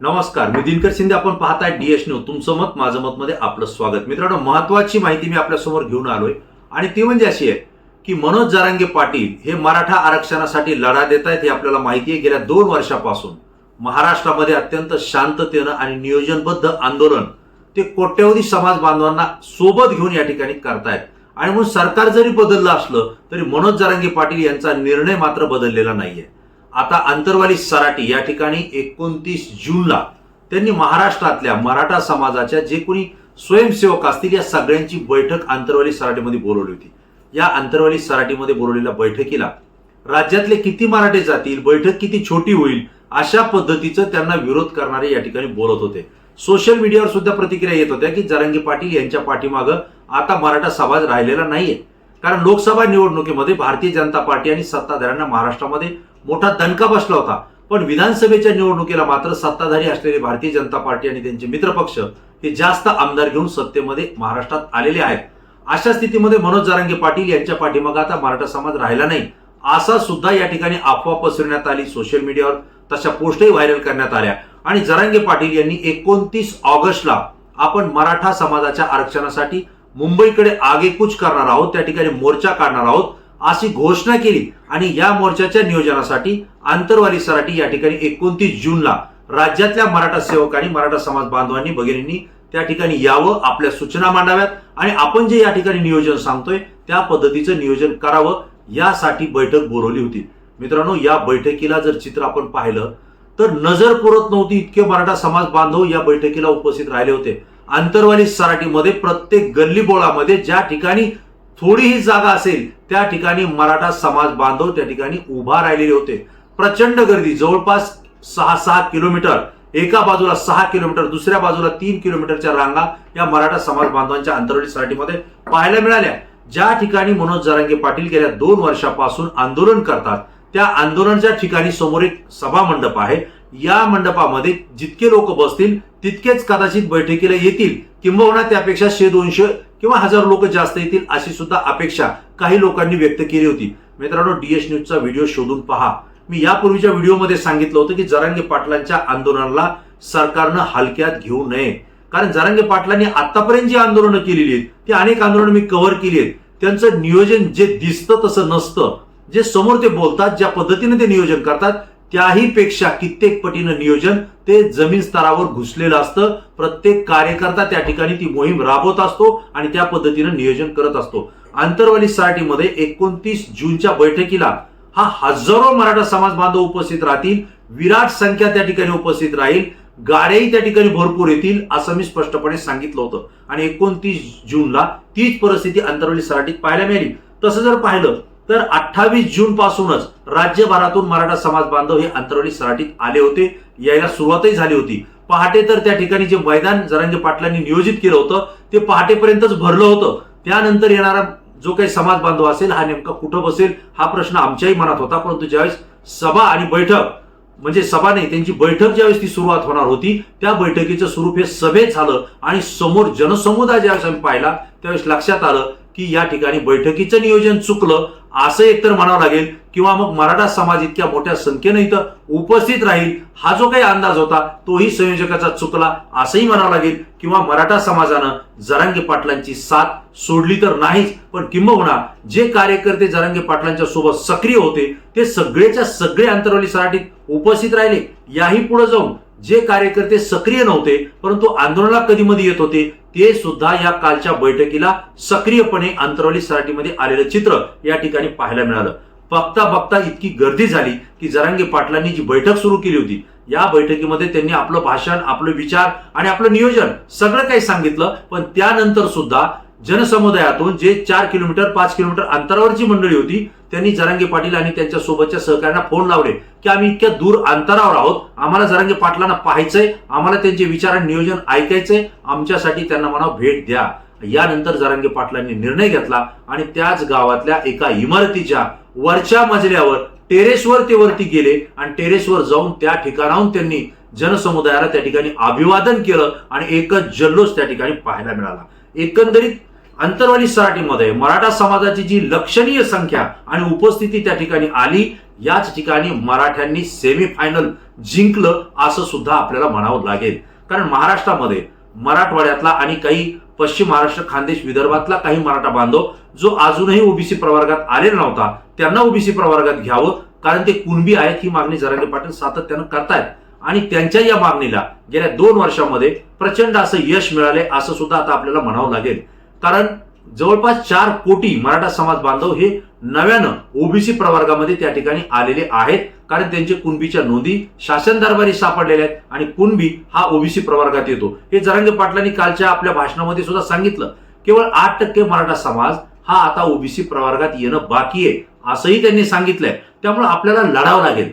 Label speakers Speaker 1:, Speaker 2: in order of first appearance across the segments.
Speaker 1: नमस्कार मी दिनकर शिंदे. आपण पाहताय डीएस न्यूज तुमचं मत माझं मत मध्ये आपलं स्वागत. मित्रांनो महत्वाची माहिती मी आपल्यासमोर घेऊन आलोय. आणि ती म्हणजे अशी आहे की मनोज जारांगे पाटील हे मराठा आरक्षणासाठी लढा देत आहेत हे आपल्याला माहिती आहे. गेल्या दोन वर्षापासून महाराष्ट्रामध्ये अत्यंत शांततेनं आणि नियोजनबद्ध आंदोलन ते कोट्यवधी समाज बांधवांना सोबत घेऊन या ठिकाणी करतायत. आणि म्हणून सरकार जरी बदललं असलं तरी मनोज जारांगे पाटील यांचा निर्णय मात्र बदललेला नाहीये. आता आंतरवाली सराटी या ठिकाणी एकोणतीस जूनला त्यांनी महाराष्ट्रातल्या मराठा समाजाच्या जे कोणी स्वयंसेवक असतील या सगळ्यांची बैठक आंतरवाली सराटीमध्ये बोलवली होती. या आंतरवाली सराटीमध्ये बोलवलेल्या बैठकीला राज्यातले किती मराठे जातील बैठक किती छोटी होईल अशा पद्धतीचं त्यांना विरोध करणारे या ठिकाणी बोलत होते. सोशल मीडियावर सुद्धा प्रतिक्रिया येत होत्या की जरांगी पाटील यांच्या पाठीमागं आता मराठा समाज राहिलेला नाहीये. कारण लोकसभा निवडणुकीमध्ये भारतीय जनता पार्टी आणि सत्ताधाऱ्यांना महाराष्ट्रामध्ये मोठा दणका बसला होता. पण विधानसभेच्या निवडणुकीला मात्र सत्ताधारी असलेले भारतीय जनता पार्टी आणि त्यांचे मित्रपक्ष हे जास्त आमदार घेऊन सत्तेमध्ये महाराष्ट्रात आलेले आहेत. अशा स्थितीमध्ये मनोज जरांगे पाटील यांच्या पाठीमागे आता मराठा समाज राहिला नाही. असा सुद्धा या ठिकाणी अफवा पसरण्यात आली सोशल मीडियावर. तशा पोस्टही व्हायरल करण्यात आल्या. आणि जरांगे पाटील यांनी एकोणतीस ऑगस्टला आपण मराठा समाजाच्या आरक्षणासाठी मुंबईकडे आगेकूच करणार आहोत त्या ठिकाणी मोर्चा काढणार आहोत. अशी घोषणा केली. आणि या मोर्चाच्या नियोजनासाठी आंतरवाली सराटी या ठिकाणी एकोणतीस जूनला राज्यातल्या मराठा सेवकांनी मराठा समाज बांधवांनी भगिनींनी त्या ठिकाणी यावं आपल्या सूचना मांडाव्यात. आणि आपण जे या ठिकाणी नियोजन सांगतोय त्या पद्धतीचं नियोजन करावं यासाठी बैठक बोलवली होती. मित्रांनो या बैठकीला जर चित्र आपण पाहिलं तर नजर पुरत नव्हती इतके मराठा समाज बांधव या बैठकीला उपस्थित राहिले होते. आंतरवाली सराटीमध्ये प्रत्येक गल्ली बोळामध्ये ज्या ठिकाणी थोडीही जागा असेल त्या ठिकाणी मराठा समाज बांधव त्या ठिकाणी उभा राहिलेले होते. प्रचंड गर्दी जवळपास सहा सहा किलोमीटर. एका बाजूला सहा किलोमीटर दुसऱ्या बाजूला तीन किलोमीटरच्या रांगा या मराठा समाज बांधवांच्या आंतरवाली पाहायला मिळाल्या. ज्या ठिकाणी मनोज जरांगे पाटील गेल्या दोन वर्षापासून आंदोलन करतात त्या आंदोलनाच्या ठिकाणी समोर एक सभा मंडप आहे. या मंडपामध्ये जितके लोक बसतील तितकेच कदाचित बैठकीला येतील. किंबहुना त्यापेक्षा शे दोनशे किंवा हजार लोक जास्त येतील अशी सुद्धा अपेक्षा काही लोकांनी व्यक्त केली होती. मित्रांनो डीएस न्यूजचा व्हिडिओ शोधून पहा. मी यापूर्वीच्या व्हिडिओमध्ये सांगितलं होतं की जरांगे पाटलांच्या आंदोलनाला सरकारनं हलक्यात घेऊ नये. कारण जरांगे पाटलांनी आतापर्यंत जी आंदोलनं केलेली आहेत ती अनेक आंदोलनं मी कव्हर केली आहेत. त्यांचं नियोजन जे दिसतं तसं नसतं. जे समोर ते बोलतात ज्या पद्धतीने ते नियोजन करतात त्याही पेक्षा कित्येक पटीनं नियोजन ते जमीन स्तरावर घुसलेलं असतं. प्रत्येक कार्यकर्ता त्या ठिकाणी ती मोहीम राबवत असतो आणि त्या पद्धतीनं नियोजन करत असतो. आंतरवाली सराटीमध्ये एकोणतीस जूनच्या बैठकीला हा हजारो मराठा समाज बांधव उपस्थित राहतील. विराट संख्या त्या ठिकाणी उपस्थित राहील. गाड्याही त्या ठिकाणी भरपूर येतील असं मी स्पष्टपणे सांगितलं होतं. आणि एकोणतीस जूनला तीच परिस्थिती आंतरवली सराटीत पाहायला मिळाली. तसं जर पाहिलं तर अठ्ठावीस जून पासूनच राज्यभरातून मराठा समाज बांधव हे आंतरवली सराटीत आले होते. यायला सुरुवातही झाली होती. पहाटे तर त्या ठिकाणी जे मैदान जरांगे पाटलांनी नियोजित केलं होतं ते पहाटेपर्यंतच भरलं होतं. त्यानंतर येणारा जो काही समाज बांधव असेल हा नेमका कुठं बसेल हा प्रश्न आमच्याही मनात होता. परंतु ज्यावेळेस सभा आणि बैठक म्हणजे सभा नाही त्यांची बैठक ज्यावेळेस ती सुरुवात होणार होती त्या बैठकीचं स्वरूप हे सभेत झालं आणि समोर जनसमुदाय ज्यावेळेस आम्ही पाहिला त्यावेळेस लक्षात आलं की या ठिकाणी बैठकीचं नियोजन चुकलं असं एकतर म्हणावं लागेल किंवा मग मराठा समाज इतक्या मोठ्या संख्येनं इथं उपस्थित राहील हा जो काही अंदाज होता तोही संयोजकाचा चुकला असंही म्हणावं लागेल किंवा मराठा समाजानं जरांगे पाटलांची साथ सोडली तर नाहीच पण किंबहुना जे कार्यकर्ते जरांगे पाटलांच्या सोबत सक्रिय होते ते सगळेच्या सगळे अंतरवली सराटीत उपस्थित राहिले. याही पुढे जाऊन जे कार्यकर्ते सक्रिय नव्हते परंतु आंदोलनाला कधी मध्ये येत होते ते सुद्धा या कालच्या बैठकीला सक्रियपणे अंतरवली सराटीमध्ये आलेलं चित्र या ठिकाणी पाहायला मिळालं. बघता बघता इतकी गर्दी झाली की जरांगे पाटलांनी जी बैठक सुरू केली होती या बैठकीमध्ये त्यांनी आपलं भाषण आपले विचार आणि आपलं नियोजन सगळं काही सांगितलं पण त्यानंतर सुद्धा जनसमुदायातून जे चार किलोमीटर पाच किलोमीटर अंतरावरची मंडळी होती त्यांनी जरांगे पाटील आणि त्यांच्या सोबतच्या सहकाऱ्यांना फोन लावले की आम्ही इतक्या दूर अंतरावर आहोत आम्हाला जरांगे पाटलांना पाहायचंय आम्हाला त्यांचे विचार आणि नियोजन ऐकायचंय आमच्यासाठी त्यांना म्हणा भेट द्या. यानंतर जरांगे पाटलांनी निर्णय घेतला आणि त्याच गावातल्या एका इमारतीच्या वरच्या मजल्यावर टेरेसवर ते वरती गेले आणि टेरेसवर जाऊन त्या ठिकाणाहून त्यांनी जनसमुदायाला त्या ठिकाणी अभिवादन केलं आणि एकच जल्लोष त्या ठिकाणी पाहायला मिळाला. एकंदरीत अंतरवाली सराटीमध्ये मराठा समाजाची जी लक्षणीय संख्या आणि उपस्थिती त्या ठिकाणी आली याच ठिकाणी मराठ्यांनी सेमीफायनल जिंकलं असं सुद्धा आपल्याला म्हणावं लागेल. कारण महाराष्ट्रामध्ये मराठवाड्यातला आणि काही पश्चिम महाराष्ट्र खानदेश विदर्भातला काही मराठा बांधव जो अजूनही ओबीसी प्रवर्गात आलेला नव्हता त्यांना ओबीसी प्रवर्गात घ्यावं कारण ते कुणबी आहेत ही मागणी जरांगे पाटील सातत्यानं करतायत. आणि त्यांच्या या मागणीला गेल्या दोन वर्षामध्ये प्रचंड असं यश मिळाले असं सुद्धा आता आपल्याला म्हणावं लागेल. कारण जवळपास चार कोटी मराठा समाज बांधव हे नव्यानं ओबीसी प्रवर्गामध्ये त्या ठिकाणी आलेले आहेत. कारण त्यांचे कुणबीच्या नोंदी शासन दरबारी सापडलेल्या आहेत आणि कुणबी हा ओबीसी प्रवर्गात येतो. हे जरांगे पाटलांनी कालच्या आपल्या भाषणामध्ये सुद्धा सांगितलं. केवळ आठ टक्के मराठा समाज हा आता ओबीसी प्रवर्गात येणं बाकी आहे असंही त्यांनी सांगितलंय. त्यामुळे आपल्याला लढावं लागेल.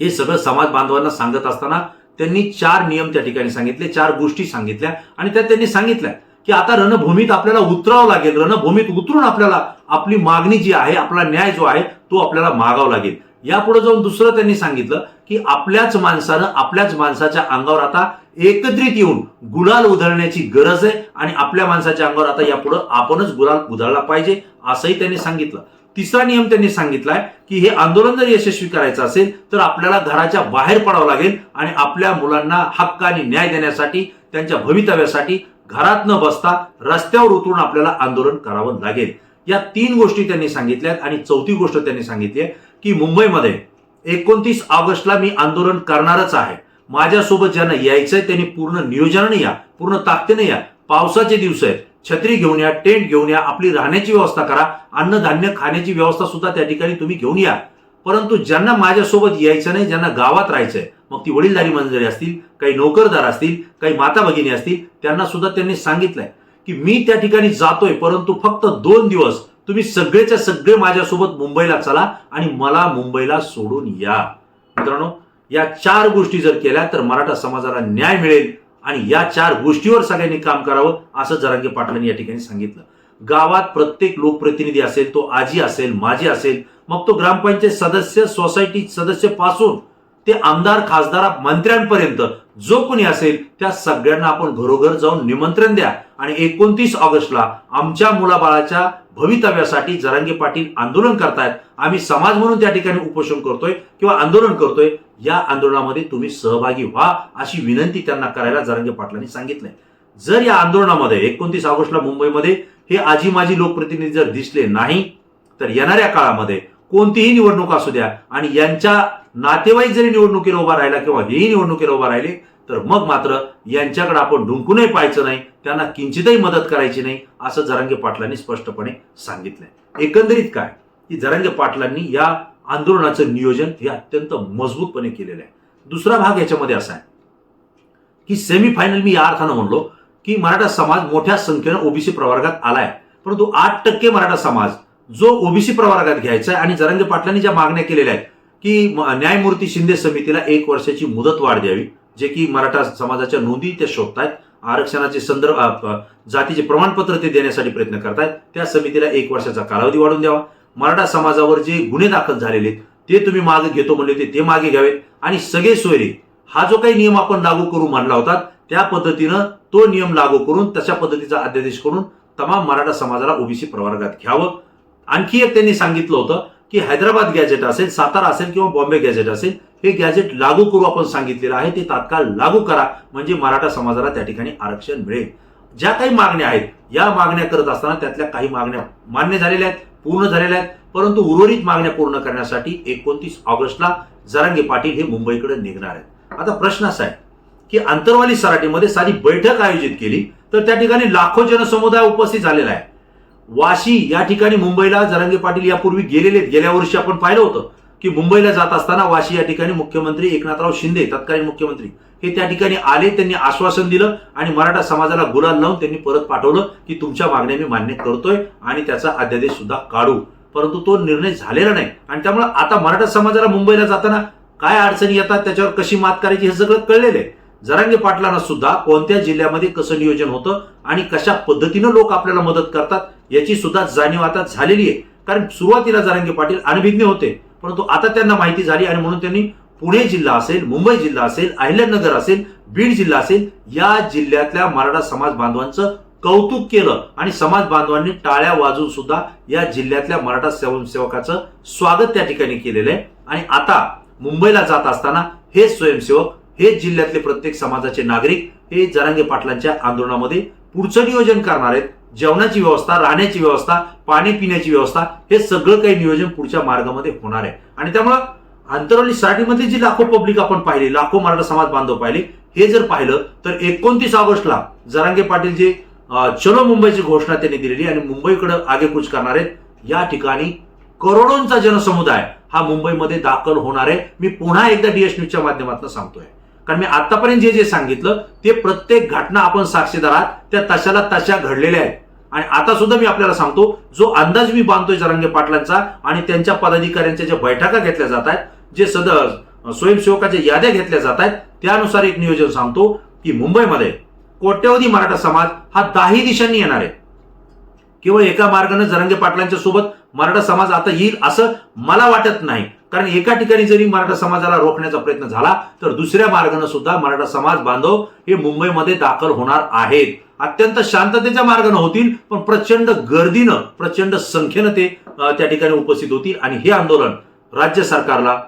Speaker 1: हे सगळं समाज बांधवांना सांगत असताना त्यांनी चार नियम त्या ठिकाणी सांगितले चार गोष्टी सांगितल्या आणि त्यात त्यांनी सांगितल्या की आता रणभूमीत आपल्याला उतरावं लागेल. रणभूमीत उतरून आपल्याला आपली मागणी जी आहे आपला न्याय जो आहे तो आपल्याला मागावा लागेल. यापुढे जाऊन दुसरं त्यांनी सांगितलं की आपल्याच माणसानं आपल्याच माणसाच्या अंगावर आता एकत्रित येऊन गुलाल उधळण्याची गरज आहे आणि आपल्या माणसाच्या अंगावर आता यापुढे आपणच गुलाल उधळला पाहिजे असंही त्यांनी सांगितलं. तिसरा नियम त्यांनी सांगितलाय की हे आंदोलन जर यशस्वी करायचं असेल तर आपल्याला घराच्या बाहेर पडावं लागेल आणि आपल्या मुलांना हक्क आणि न्याय देण्यासाठी त्यांच्या भवितव्यासाठी घरात न बसता रस्त्यावर उतरून आपल्याला आंदोलन करावं लागेल. या तीन गोष्टी त्यांनी सांगितल्यात आणि चौथी गोष्ट त्यांनी सांगितली आहे की मुंबईमध्ये एकोणतीस ऑगस्टला मी आंदोलन करणारच आहे. माझ्यासोबत ज्यांना यायचंय त्यांनी पूर्ण नियोजनाने या पूर्ण ताकदीने या. पावसाचे दिवस आहेत. छत्री घेऊन या टेंट घेऊन या आपली राहण्याची व्यवस्था करा. अन्नधान्य खाण्याची व्यवस्था सुद्धा त्या ठिकाणी तुम्ही घेऊन या. परंतु ज्यांना माझ्यासोबत यायचं नाही ज्यांना गावात राहायचंय मग ती वडीलधारी मंजरी असतील काही नोकरदार असतील काही माता भगिनी असतील त्यांना सुद्धा त्यांनी सांगितलंय की मी त्या ठिकाणी जातोय परंतु फक्त दोन दिवस तुम्ही सगळेच्या सगळे माझ्यासोबत मुंबईला चला आणि मला मुंबईला सोडून या. मित्रांनो या चार गोष्टी जर केल्या तर मराठा समाजाला न्याय मिळेल आणि या चार गोष्टीवर सगळ्यांनी काम करावं असं जरांगे पाटलांनी या ठिकाणी सांगितलं. गावात प्रत्येक लोकप्रतिनिधी असेल तो आजी असेल माझी असेल मग तो ग्रामपंचायत सदस्य सोसायटी सदस्यपासून ते आमदार खासदार मंत्र्यांपर्यंत जो कोणी असेल त्या सगळ्यांना आपण घरोघर जाऊन निमंत्रण द्या. आणि एकोणतीस ऑगस्टला आमच्या मुलाबाळाच्या भवितव्यासाठी जरांगे पाटील आंदोलन करतायत. आम्ही समाज म्हणून त्या ठिकाणी उपोषण करतोय किंवा आंदोलन करतोय या आंदोलनामध्ये तुम्ही सहभागी व्हा अशी विनंती त्यांना करायला जरांगे पाटलांनी सांगितलंय. जर या आंदोलनामध्ये एकोणतीस ऑगस्टला मुंबईमध्ये हे आजी माजी लोकप्रतिनिधी जर दिसले नाही तर येणाऱ्या काळामध्ये कोणतीही निवडणूक असू द्या. आणि यांच्या नातेवाईक जरी निवडणुकीला उभा राहिला किंवा हेही निवडणुकीला उभा राहिले तर मग मात्र यांच्याकडे आपण डुंकूनही पाहायचं नाही. त्यांना किंचितही मदत करायची नाही असं जरांगे पाटलांनी स्पष्टपणे सांगितलंय. एकंदरीत काय? की जरांगे पाटलांनी या आंदोलनाचं नियोजन हे अत्यंत मजबूतपणे केलेलं आहे. दुसरा भाग याच्यामध्ये असा आहे की सेमीफायनल मी या अर्थानं म्हणलो की मराठा समाज मोठ्या संख्येनं ओबीसी प्रवर्गात आलाय. परंतु आठ टक्के मराठा समाज जो ओबीसी प्रवर्गात घ्यायचा आहे आणि जरांगे पाटलांनी ज्या मागण्या केलेल्या आहेत की न्यायमूर्ती शिंदे समितीला एक वर्षाची मुदत वाढ द्यावी जे की मराठा समाजाच्या नोंदी ते शोधतायत आरक्षणाचे संदर्भ जातीचे प्रमाणपत्र ते देण्यासाठी प्रयत्न करतायत त्या समितीला एक वर्षाचा कालावधी वाढून द्यावा. मराठा समाजावर जे गुन्हे दाखल झालेले आहेत, ते तुम्ही मागे घेतो म्हणले होते ते मागे घ्यावेत. आणि सगळे सोयरे हा जो काही नियम आपण लागू करू मानला होता त्या पद्धतीनं तो नियम लागू करून तशा पद्धतीचा अध्यादेश करून तमाम मराठा समाजाला ओबीसी प्रवर्गात घ्यावं. आणखी एक त्यांनी सांगितलं होतं की हैदराबाद गॅजेट असेल सातारा असेल किंवा बॉम्बे गॅजेट असेल हे गॅजेट लागू करू आपण सांगितलेलं आहे ते तात्काळ लागू करा म्हणजे मराठा समाजाला त्या ठिकाणी आरक्षण मिळेल. ज्या काही मागण्या आहेत या मागण्या करत असताना त्यातल्या काही मागण्या मान्य झालेल्या आहेत पूर्ण झालेल्या आहेत परंतु उर्वरित मागण्या पूर्ण करण्यासाठी एकोणतीस ऑगस्टला जरांगे पाटील हे मुंबईकडे निघणार आहेत. आता प्रश्न असा आहे की आंतरवाली सराटीमध्ये साधी बैठक आयोजित केली तर त्या ठिकाणी लाखो जनसमुदाय उपस्थित झालेला आहे. वाशी या ठिकाणी मुंबईला जरांगे पाटील यापूर्वी गेलेले गेल्या वर्षी आपण पाहिलं होतं की मुंबईला जात असताना वाशी या ठिकाणी मुख्यमंत्री एकनाथराव शिंदे तत्कालीन मुख्यमंत्री. हे त्या ठिकाणी आले त्यांनी आश्वासन दिलं आणि मराठा समाजाला गुलाल लावून त्यांनी परत पाठवलं की तुमच्या मागण्या मी मान्य करतोय आणि त्याचा अध्यादेश सुद्धा काढू. परंतु तो निर्णय झालेला नाही. आणि त्यामुळे आता मराठा समाजाला मुंबईला जाताना काय अडचणी येतात त्याच्यावर कशी मात करायची हे सगळं कळलेलं आहे. जरांगे पाटलांना सुद्धा कोणत्या जिल्ह्यामध्ये कसं नियोजन होतं आणि कशा पद्धतीनं लोक आपल्याला मदत करतात याची सुद्धा जाणीव आता झालेली आहे. कारण सुरुवातीला जरांगे पाटील अनभिज्ञ होते परंतु आता त्यांना माहिती झाली आणि म्हणून त्यांनी पुणे जिल्हा असेल मुंबई जिल्हा असेल अहिल्यानगर असेल बीड जिल्हा असेल या जिल्ह्यातल्या मराठा समाज बांधवांचं कौतुक केलं आणि समाज बांधवांनी टाळ्या वाजवून सुद्धा या जिल्ह्यातल्या मराठा स्वयंसेवकाचं स्वागत त्या ठिकाणी केलेलं आहे. आणि आता मुंबईला जात असताना हे स्वयंसेवक हेच जिल्ह्यातले प्रत्येक समाजाचे नागरिक हे जरांगे पाटलांच्या आंदोलनामध्ये पुढचं नियोजन करणार आहेत. जेवणाची व्यवस्था राहण्याची व्यवस्था पाणी पिण्याची व्यवस्था हे सगळं काही नियोजन पुढच्या मार्गामध्ये होणार आहे. आणि त्यामुळं आंतरवली साठीमध्ये जी लाखो पब्लिक आपण पाहिली लाखो मराठा समाज बांधव पाहिले हे जर पाहिलं तर एकोणतीस ऑगस्टला जरांगे पाटील जे चलो मुंबईची घोषणा त्यांनी दिलेली आणि मुंबईकडे आगेकूच करणार आहेत या ठिकाणी करोडोंचा जनसमुदाय हा मुंबईमध्ये दाखल होणार आहे. मी पुन्हा एकदा डीएस न्यूजच्या माध्यमातून सांगतोय. कारण मी आतापर्यंत जे जे सांगितलं ते प्रत्येक घटना आपण साक्षीदार आहात त्या तशाला तशा घडलेल्या आहेत. आणि आता सुद्धा मी आपल्याला सांगतो जो अंदाज मी बांधतोय जरांगे पाटलांचा आणि त्यांच्या पदाधिकाऱ्यांच्या ज्या बैठका घेतल्या जात आहेत जे सदर स्वयंसेवकाच्या याद्या घेतल्या जात आहेत त्यानुसार एक नियोजन सांगतो की मुंबईमध्ये कोट्यवधी मराठा समाज हा दाही दिशांनी येणार आहे. केवळ एका मार्गाने जरंगे पाटलांच्या सोबत मराठा समाज आता येईल असं मला वाटत नाही. कारण एका ठिकाणी जरी मराठा समाजाला रोखण्याचा प्रयत्न झाला तर दुसऱ्या मार्गाने सुद्धा मराठा समाज बांधव हे मुंबईमध्ये दाखल होणार आहेत. अत्यंत शांततेच्या मार्गाने होतील पण प्रचंड गर्दीनं प्रचंड संख्येनं ते त्या ठिकाणी उपस्थित होतील. आणि हे आंदोलन राज्य सरकारला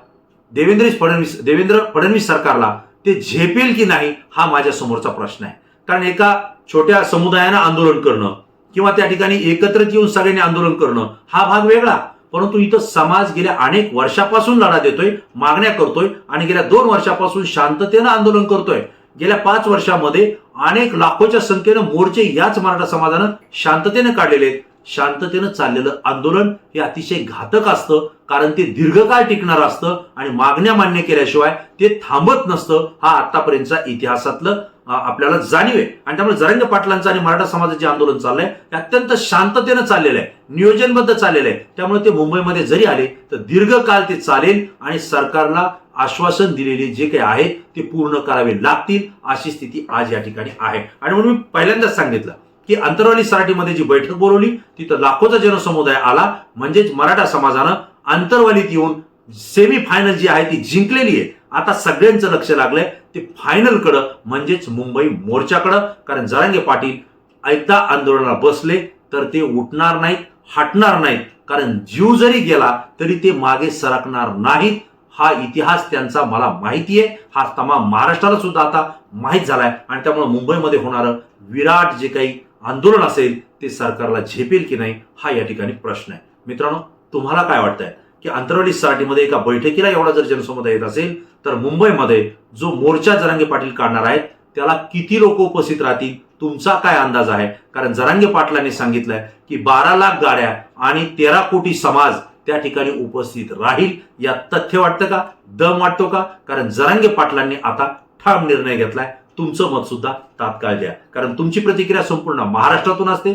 Speaker 1: देवेंद्र फडणवीस देवेंद्र फडणवीस सरकारला ते झेपेल की नाही हा माझ्या समोरचा प्रश्न आहे. कारण एका छोट्या समुदायानं आंदोलन करणं किंवा त्या ठिकाणी एकत्रित येऊन सगळ्यांनी आंदोलन करणं हा भाग वेगळा. परंतु इथं समाज गेल्या अनेक वर्षापासून लढा देतोय मागण्या करतोय आणि गेल्या दोन वर्षापासून शांततेनं आंदोलन करतोय. गेल्या पाच वर्षामध्ये अनेक लाखोच्या संख्येनं मोर्चे याच मराठा समाजानं शांततेनं काढलेले आहेत. शांततेनं चाललेलं आंदोलन हे अतिशय घातक असतं कारण ते दीर्घकाळ टिकणार असतं आणि मागण्या मान्य केल्याशिवाय ते थांबत नसतं हा आतापर्यंतचा इतिहासातलं आपल्याला जाणीव आहे. आणि त्यामुळे जरंग पाटलांचं आणि मराठा समाजाचे आंदोलन चाललंय. ते अत्यंत शांततेनं चाललेलं आहे. नियोजनबद्ध चाललेलं आहे. त्यामुळे ते मुंबईमध्ये जरी आले तर दीर्घकाळ ते चालेल आणि सरकारला आश्वासन दिलेले जे काही आहे ते पूर्ण करावे लागतील अशी स्थिती आज या ठिकाणी आहे. आणि म्हणून मी पहिल्यांदाच सांगितलं की अंतरवाली सराटीमध्ये जी बैठक बोलवली तिथं लाखोचा जनसमुदाय आला. म्हणजेच मराठा समाजानं अंतरवालीत येऊन सेमी फायनल जी आहे ती जिंकलेली आहे. आता सगळ्यांचं लक्ष लागलंय ते फायनलकडं म्हणजेच मुंबई मोर्चाकडं. कारण जरांगे पाटील एकदा आंदोलनाला बसले तर ते उठणार नाहीत हटणार नाहीत. कारण जीव जरी गेला तरी ते मागे सरकणार नाहीत. हा इतिहास त्यांचा मला माहिती आहे. हा तमाम महाराष्ट्राला सुद्धा आता माहीत झालाय. आणि त्यामुळे मुंबईमध्ये होणारं विराट जे काही आंदोलन असेल ते सरकारला झेपेल की नाही हा या ठिकाणी प्रश्न आहे. मित्रांनो तुम्हाला काय वाटतंय? की अंतरवाली सराटीमध्ये एका बैठकीला एवढा जर जनसमुदाय येत असेल तर मुंबईमध्ये जो मोर्चा जरांगे पाटील काढणार आहेत त्याला किती लोक उपस्थित राहतील तुमचा काय अंदाज आहे? कारण जरांगे पाटलांनी सांगितलंय की बारा लाख गाड्या आणि तेरा कोटी समाज त्या ठिकाणी उपस्थित राहील. यात तथ्य वाटतं का? दम वाटतो का? कारण जरांगे पाटलांनी आता ठाम निर्णय घेतलाय. तुमचं मत सुद्धा तात्काळ द्या. कारण तुमची प्रतिक्रिया संपूर्ण महाराष्ट्रातून असते.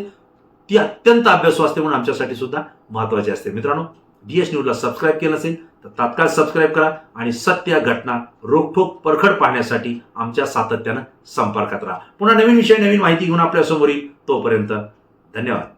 Speaker 1: ती अत्यंत अभ्यासू असते म्हणून आमच्यासाठी सुद्धा महत्वाची असते. मित्रांनो डीएस न्यूजला सबस्क्राईब केलं नसेल तर तात्काळ सबस्क्राईब करा आणि सत्य घटना रोखोक परखड पाहण्यासाठी आमच्या सातत्यानं संपर्कात राहा. पुन्हा नवीन विषय नवीन माहिती घेऊन आपल्यासमोर येईल तोपर्यंत धन्यवाद.